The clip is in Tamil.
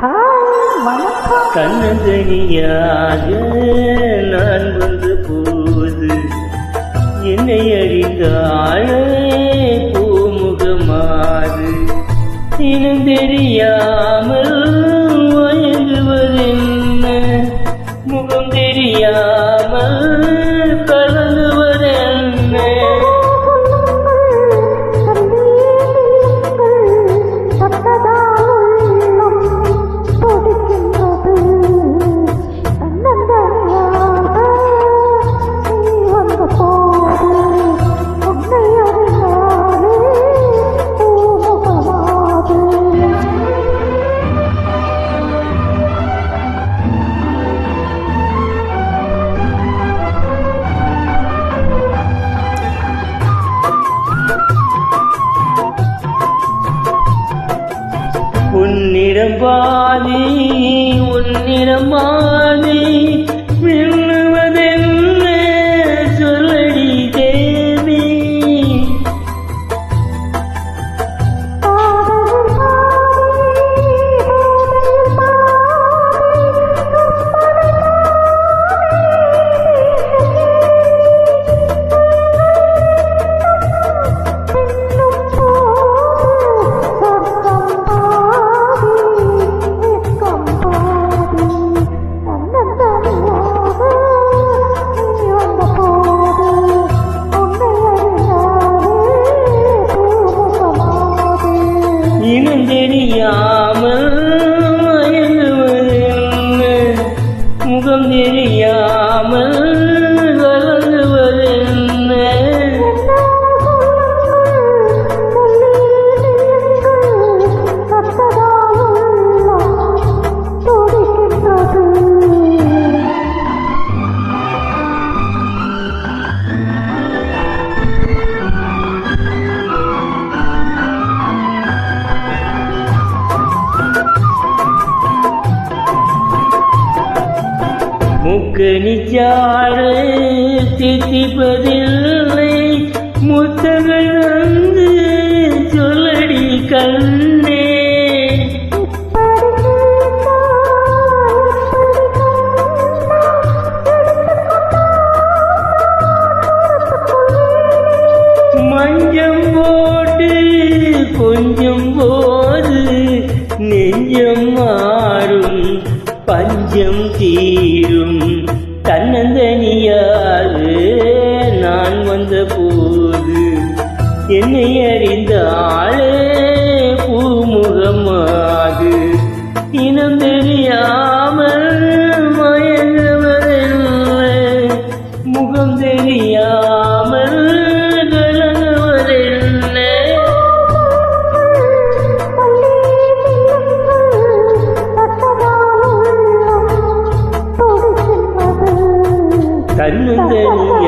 ஹாய் நான் வந்த போது என்னை அறிந்தாழே பூமுகமாறு. இனம் தெரியாமல் வயங்குவதென்ன முகம் தெரியாமல் உன்னிடம் உன் உன்னிடம் மூக்கு நிச்சாறு தித்திப்பதில்லை. முத்தங்கள் வந்து சொல்லடி கண்ணே. மஞ்சம் போட்டு கொஞ்சம் போது நெஞ்சம் மாறும் பஞ்சம் தீரும். தன்னந்தனியாது நான் வந்த போது என்னை அறி 人伦的伦